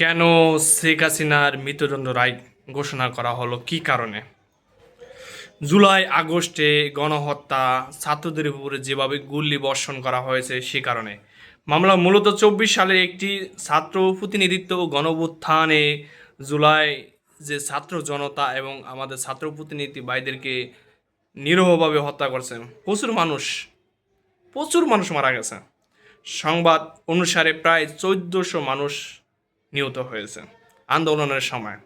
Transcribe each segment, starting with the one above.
কেন শেখ হাসিনার মৃত্যুদণ্ড রায় ঘোষণা করা হলো? কি কারণে? জুলাই আগস্টে গণহত্যা, ছাত্রদের উপরে যেভাবে গুল্লি বর্ষণ করা হয়েছে, সে কারণে। মামলা মূলত চব্বিশ সালের একটি ছাত্র প্রতিনিধিত্ব ও গণভুত্থানে জুলাই যে ছাত্র জনতা এবং আমাদের ছাত্র প্রতিনিধি ভাইদেরকে নিরহভাবে হত্যা করছেন প্রচুর মানুষ প্রচুর মানুষ মারা গেছে। সংবাদ অনুসারে প্রায় চোদ্দশো মানুষ নিহত হয়েছে আন্দোলনের সময়।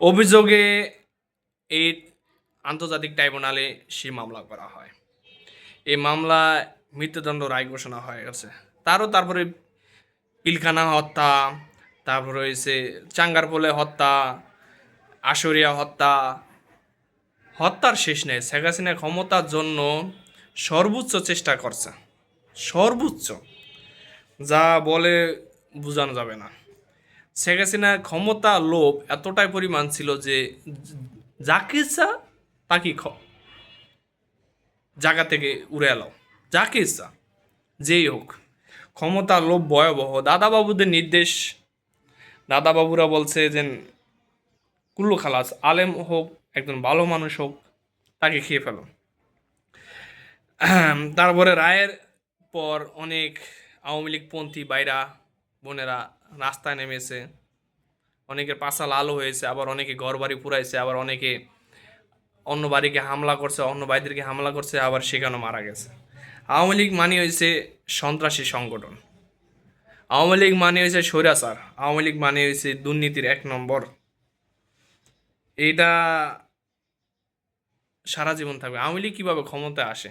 অভিযোগে এই আন্তর্জাতিক ট্রাইব্যুনালে সে মামলা করা হয়। এই মামলায় মৃত্যুদণ্ড রায় ঘোষণা হয়ে গেছে। তারও তারপরে পিলখানা হত্যা, তারপরে হয়েছে চাঙ্গারপোলে হত্যা, আশরিয়া হত্যা। হত্যার শেষ নেই। শেখ হাসিনা ক্ষমতার জন্য সর্বোচ্চ চেষ্টা করছে। সর্বোচ্চ। যা বলে বোঝানো যাবে না। শেখ হাসিনা ক্ষমতা লোভ এতটাই পরিমাণ ছিল যে যাকে ইচ্ছা তাকে জায়গা থেকে উড়ে এলো যাকে ইচ্ছা, যেই হোক। ক্ষমতা লোভ ভয়াবহ। দাদাবাবুদের নির্দেশ। দাদাবাবুরা বলছে যে, কুল্লু খালাস, আলেম হোক, একজন ভালো মানুষ হোক, তাকে খেয়ে ফেলো। তারপরে রায়ের পর অনেক আওয়ামী লীগপন্থী বাইরা বোনেরা রাস্তায় নেমেছে। অনেকের পাশা লাল হয়েছে, আবার অনেকে ঘর বাড়ি পুরাইছে, আবার অনেকে অন্য বাড়িকে হামলা করছে, অন্য বাড়িদেরকে হামলা করছে, আবার সেখানে মারা গেছে। আওয়ামী লীগ মানে হয়েছে সন্ত্রাসী সংগঠন। আওয়ামী লীগ মানে হয়েছে স্বৈরাচার। আওয়ামী লীগ মানে হয়েছে দুর্নীতির এক নম্বর। এটা সারা জীবন থাকবে। আওয়ামী লীগ কীভাবে ক্ষমতায় আসে?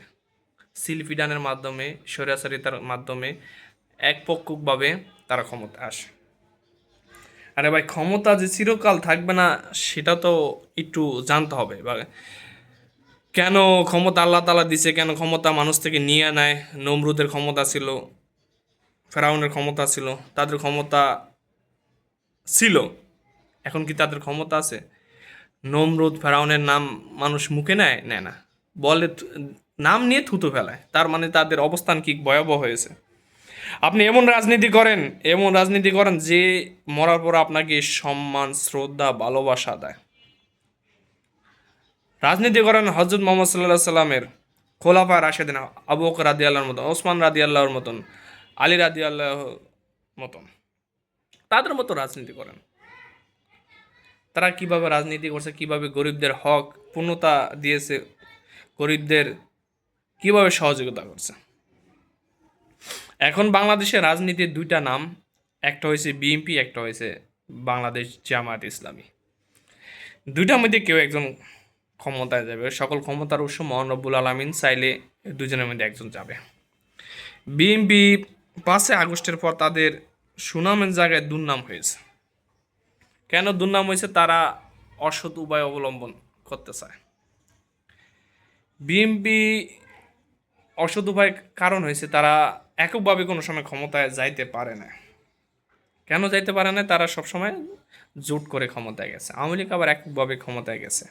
সিলফিডানের মাধ্যমে, স্বৈরাচারিতার মাধ্যমে একপক্ষভাবে তারা ক্ষমতা আসে। আরে ভাই, ক্ষমতা যে চিরকাল থাকবে না, সেটা তো একটু জানতে হবে। বা কেন ক্ষমতা আল্লাহ তালা দিছে, কেন ক্ষমতা মানুষ থেকে নিয়ে নেয়? নমরুদের ক্ষমতা ছিল, ফেরাউনের ক্ষমতা ছিল, তাদের ক্ষমতা ছিল। এখন কি তাদের ক্ষমতা আছে? নমরুদ, ফেরাউনের নাম মানুষ মুখে নেয়? নেয় না। বলে নাম নিয়ে থুতু ফেলায়। তার মানে তাদের অবস্থান কি ভয়াবহ হয়েছে? আপনি এমন রাজনীতি করেন, এমন রাজনীতি করেন যে মরার পর আপনাকে সম্মান, শ্রদ্ধা, ভালোবাসা দেয়। রাজনীতি করেন হজরত মোহাম্মদ সাল্লাহ সাল্লামের খোলাফা রাশেদিন আবু বকর রাদি আল্লাহর মতন, ওসমান রাদি আল্লাহর মতন, আলী রাদি আল্লাহ মতন। তাদের মতো রাজনীতি করেন। তারা কীভাবে রাজনীতি করছে, কীভাবে গরিবদের হক, পূর্ণতা দিয়েছে, গরিবদের কীভাবে সহযোগিতা করছে? এখন বাংলাদেশের রাজনীতির দুইটা নাম, একটা হয়েছে বিএনপি একটা হয়েছে বাংলাদেশ জামায়াত ইসলামী। দুইটার মধ্যে কেউ একজন ক্ষমতায় যাবে, সকল ক্ষমতার উৎস মোহান রব্বুল আলমিন, চাইলে দুজনের মধ্যে একজন যাবে। বিএনপি পাঁচই আগস্টের পর তাদের সুনামের জায়গায় দুর্নাম হয়েছে। কেন দুর্নাম হয়েছে? তারা অসৎ উপায় অবলম্বন করতে চায়। বিএনপি অসৎ উপায় কারণ হয়েছে তারা এককভাবে কোনো সময় ক্ষমতায় যাইতে পারে না। কেন যাইতে পারে না? তারা সবসময় জোট করে ক্ষমতায় গেছে। আওয়ামী লীগ আবার এককভাবে ক্ষমতায় গেছে।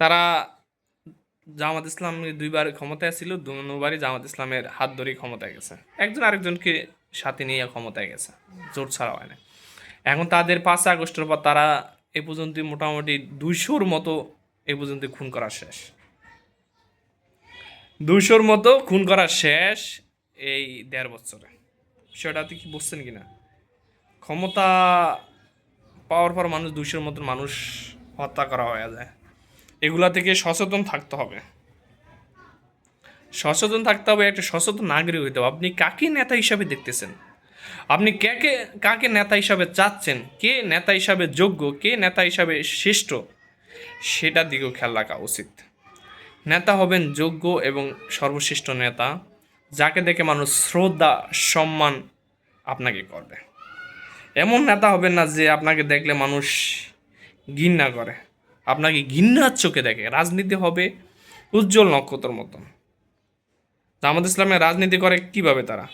তারা জামাত ইসলাম দুইবার ক্ষমতায় ছিল, দুবারই জামাত ইসলামের হাত ধরেই ক্ষমতায় গেছে। একজন আরেকজনকে সাথে নিয়ে ক্ষমতায় গেছে, জোট ছাড়া হয় না। এখন তাদের পাঁচ আগস্টের পর তারা এ পর্যন্ত মোটামুটি দুইশোর মতো এ পর্যন্ত খুন করা শেষ। দুইশোর মতো খুন করা শেষ এই দেড় বছরে। বিষয়টা আপনি কি বুঝছেন কি না ক্ষমতা পাওয়ার পর মানুষ দুইশোর মতো মানুষ হত্যা করা হয়ে যায়। এগুলা থেকে সচেতন থাকতে হবে। সচেতন থাকতে হবে, একটা সচেতন নাগরিক হইতে হবে। আপনি কাকে নেতা হিসাবে দেখতেছেন? আপনি কাকে কাকে নেতা হিসাবে চাচ্ছেন? কে নেতা হিসাবে যোগ্য? কে নেতা হিসাবে শ্রেষ্ঠ? সেটার দিকেও খেয়াল রাখা উচিত। নেতা হবেন যোগ্য এবং সর্বশ্রেষ্ঠ নেতা, যাকে দেখে মানুষ শ্রদ্ধা, সম্মান আপনাকে করবে। এমন নেতা হবেন না যে আপনাকে দেখলে মানুষ ঘৃণা করে। আপনাকে ঘৃণার চোখে দেখে। রাজনীতি হবে উজ্জ্বল নক্ষত্রের মতন। জামাত ইসলামের রাজনীতি করে কীভাবে তারা?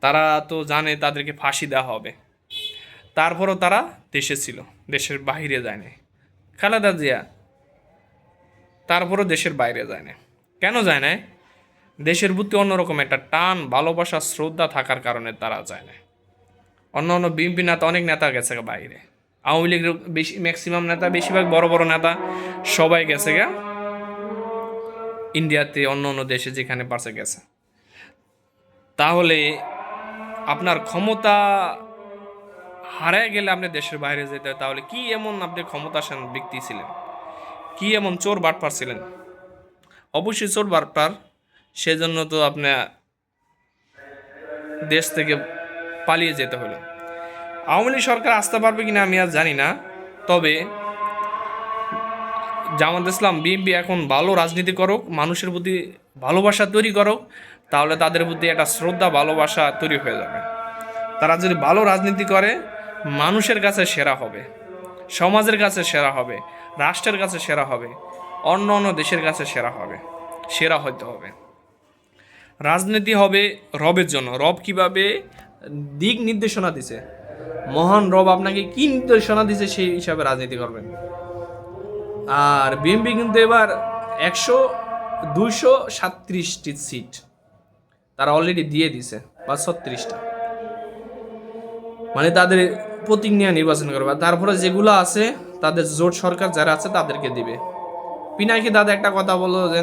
তারা তো জানে তাদেরকে ফাঁসি দেওয়া হবে। তারপরও তারা দেশে ছিল, দেশের বাইরে যায়নি। খালেদা জিয়া তারপরও দেশের বাইরে যায় না। কেন যায় না? দেশের প্রতি অন্যরকম একটা টান, ভালোবাসা, শ্রদ্ধা থাকার কারণে তারা যায় না। অন্য অন্য বিএনপি নেতা, অনেক নেতা গেছে বাইরে। আওয়ামী লীগের বেশি ম্যাক্সিমাম নেতা, বেশিরভাগ বড় বড় নেতা সবাই গেছে গা ইন্ডিয়াতে, অন্য অন্য দেশে যেখানে পারছে গেছে। তাহলে আপনার ক্ষমতা হারায় গেলে আপনি দেশের বাইরে যেতে, তাহলে কি এমন আপনি ক্ষমতাসীন ব্যক্তি ছিলেন? কি এমন চোর বাটপার ছিলেন অবশ্যই চোর বাটপার সেজন্য তো আপনি দেশ থেকে পালিয়ে যেতে হলো। আওয়ামী লীগ সরকার আসতে পারবে কিনা আমি আর জানি না। তবে জামাত ইসলাম, বিএনপি এখন ভালো রাজনীতি করুক, মানুষের প্রতি ভালোবাসা তৈরি করুক, তাহলে তাদের প্রতি একটা শ্রদ্ধা, ভালোবাসা তৈরি হয়ে যাবে। তারা যদি ভালো রাজনীতি করে, মানুষের কাছে সেরা হবে, সমাজের কাছে সেরা হবে। রাষ্ট্রের কাছে সেরা হবে, অন্য অন্য দেশের কাছে সেরা হবে, সেরা হতে হবে। রাজনীতি হবে রবের জন্য। রব কীভাবে দিক নির্দেশনা দিছে, মহান রব আপনাকে কি নির্দেশনা দিছে সেই হিসাবে রাজনীতি করবেন। আর বিএনপি কিন্তু এবার একশো দুইশো সাতত্রিশটি সিট তারা অলরেডি দিয়ে দিছে, বা ছত্রিশটা। মানে তাদের প্রতিজ্ঞা নির্বাচন করবে। তারপরে যেগুলো আছে তাদের জোট সরকার যারা আছে তাদেরকে দিবে। পিনাকি দাদা একটা কথা বলল যে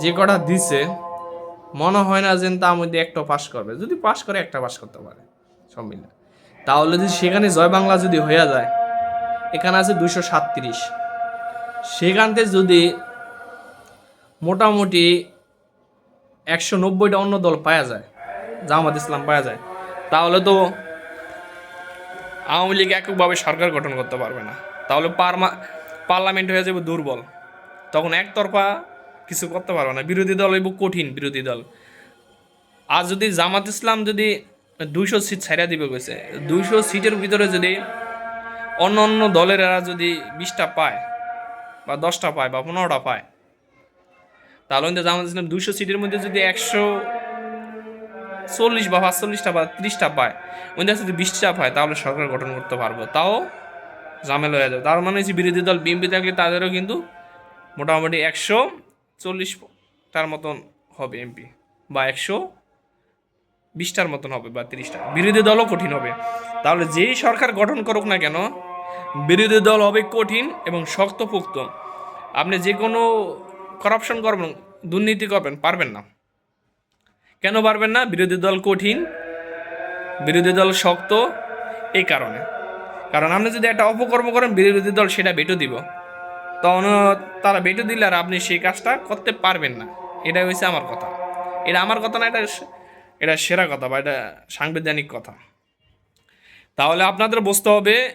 যে কটা দিছে, মনে হয় না যে তার মধ্যে একটা পাস করবে। যদি পাস করে, একটা পাস করতে পারে। সব মিলে। তাহলে যদি সেখানে জয় বাংলা যদি হয়ে যায়, এখানে আছে দুশো সাতত্রিশ। সেখান থেকে যদি মোটামুটি একশো নব্বইটা অন্য দল পাওয়া যায়, জামাত ইসলাম পাওয়া যায়, তাহলে তো আওয়ামী লীগ এককভাবে সরকার গঠন করতে পারবে না। তাহলে পারমা পার্লামেন্ট হয়ে যাবে দুর্বল। তখন একতরফা কিছু করতে পারবে না। বিরোধী দল হইব কঠিন বিরোধী দল। আর যদি জামাত ইসলাম যদি দুইশো সিট ছাইরা দিবে গেছে দুইশো সিটের ভিতরে যদি অন্য অন্য দলের এরা যদি বিশটা পায়, বা দশটা পায়, বা পনেরোটা পায়, তাহলে জামাত ইসলাম দুইশো সিটের মধ্যে যদি একশো চল্লিশ বা পাঁচচল্লিশটা বা ত্রিশটা পায়। ওইটা যদি বিশটা পায় তাহলে সরকার গঠন করতে পারব। তাও ঝামেলা হয়ে যাবে। তার মানে যে বিরোধী দল বিএনপি থাকলে তাদেরও কিন্তু মোটামুটি একশো চল্লিশটার মতন হবে এমপি বা একশো বিশটার মতন হবে বা তিরিশটা বিরোধী দলও কঠিন হবে। তাহলে যেই সরকার গঠন করুক না কেন, বিরোধী দল হবে কঠিন এবং শক্তপোক্ত। আপনি যে কোনো করাপশন করবেন, দুর্নীতি করবেন, পারবেন না। কেন পারবেন না? বিরোধী দল কঠিন, বিরোধী দল শক্ত এই কারণে। কারণ আপনি যদি একটা অপকর্ম করেন, বিরোধী দল সেটা বেটো দিব। তখন তারা বেটো দিলে আর আপনি সেই কাজটা করতে পারবেন না। এটাই হয়েছে আমার কথা। এটা আমার কথা না, এটা এটা সেরা কথা বা এটা সাংবিধানিক কথা। তাহলে আপনাদের বুঝতে হবে,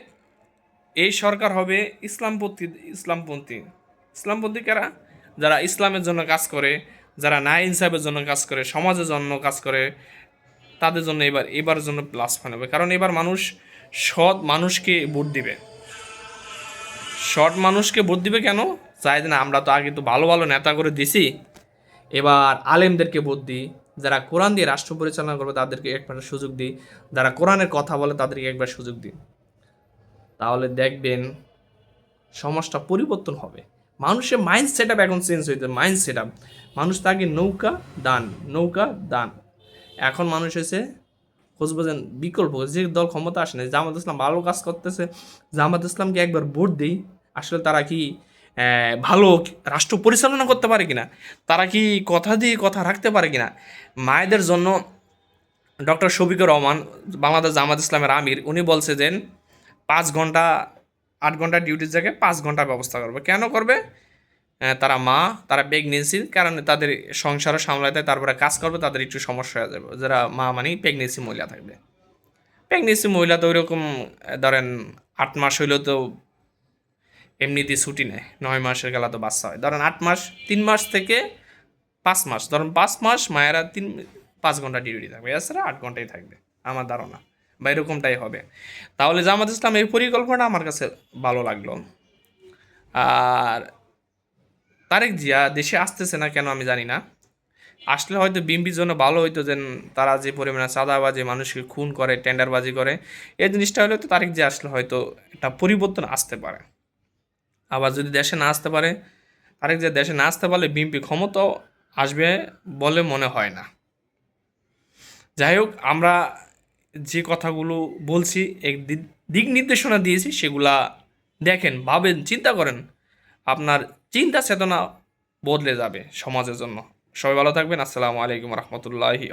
এই সরকার হবে ইসলামপন্থী ইসলামপন্থী। ইসলামপন্থী কারা? যারা ইসলামের জন্য কাজ করে যারা না ইনসাফের জন্য কাজ করে, সমাজের জন্য কাজ করে, তাদের জন্য এবার এবার জন্য প্লাস পয়েন্ট হবে। কারণ এবার মানুষ সৎ মানুষকে ভোট দিবে। সৎ মানুষকে ভোট দিবে কেন? চাই না, আমরা তো আগে তো ভালো ভালো নেতা করে দিছি, এবার আলেমদেরকে ভোট দিই। যারা কোরআন দিয়ে রাষ্ট্র পরিচালনা করবে, তাদেরকে একবার সুযোগ দিই। যারা কোরআনের কথা বলে, তাদেরকে একবার সুযোগ দিই। তাহলে দেখবেন সমাজটা পরিবর্তন হবে। মানুষের মাইন্ড সেট আপ এখন চেঞ্জ হয়েছে মাইন্ড সেট আপ মানুষ তাকে নৌকা, দান নৌকা, দান। এখন মানুষ হয়েছে খোঁজবেন বিকল্প, যে দল ক্ষমতা আসে না, জামাত ইসলাম ভালো কাজ করতেছে, জামাত ইসলামকে একবার ভোট দেই, আসলে তারা কি ভালো রাষ্ট্র পরিচালনা করতে পারে কিনা? তারা কি কথা দিয়ে কথা রাখতে পারে কিনা? মায়েদের জন্য ডক্টর শফিকুর রহমান, বাংলাদেশ জামাত ইসলামের আমির, উনি বলছে যে, পাঁচ ঘণ্টা আট ঘণ্টা ডিউটির জায়গায় পাঁচ ঘণ্টা ব্যবস্থা করবে। কেন করবে? তারা মা, তারা প্রেগনেন্সির কারণে তাদের সংসারও সামলাতে তারপরে কাজ করবে, তাদের একটু সমস্যা হয়ে যাবে। যারা মা মানেই প্রেগনেন্সি মহিলা থাকবে। প্রেগনেন্সি মহিলা তো ওইরকম, ধরেন, আট মাস হইলেও তো এমনিতে ছুটি নেয়। নয় মাসের গেলা তো বাচ্চা হয়। ধরেন আট মাস, তিন মাস থেকে পাঁচ মাস, ধরেন পাঁচ মাস মায়েরা তিন, পাঁচ ঘণ্টা ডিউটি থাকবে। এছাড়া আট ঘন্টাই থাকবে। আমার ধারণা। বা এরকমটাই হবে। তাহলে জামাত ইসলাম এই পরিকল্পনা আমার কাছে ভালো লাগল। আর তারেক জিয়া দেশে আসতেছে না কেন আমি জানি না। আসলে হয়তো বিএমপির জন্য ভালো হইতো যে তারা যে পরিমাণে চাঁদাবাজি, মানুষকে খুন করে, টেন্ডারবাজি করে, এই জিনিসটা হলে তো তারেক জিয়া আসলে হয়তো একটা পরিবর্তন আসতে পারে। আবার যদি দেশে না আসতে পারে, তারেক জিয়া দেশে না আসতে পারলে বিএমপি ক্ষমতাও আসবে বলে মনে হয় না। যাই হোক, আমরা যে কথাগুলো বলছি, এক দিক নির্দেশনা দিয়েছি, সেগুলা দেখেন, ভাবেন, চিন্তা করেন। আপনার চিন্তা চেতনা বদলে যাবে সমাজের জন্য। সবাই ভালো থাকবেন। আসসালামু আলাইকুম রহমতুল্লাহি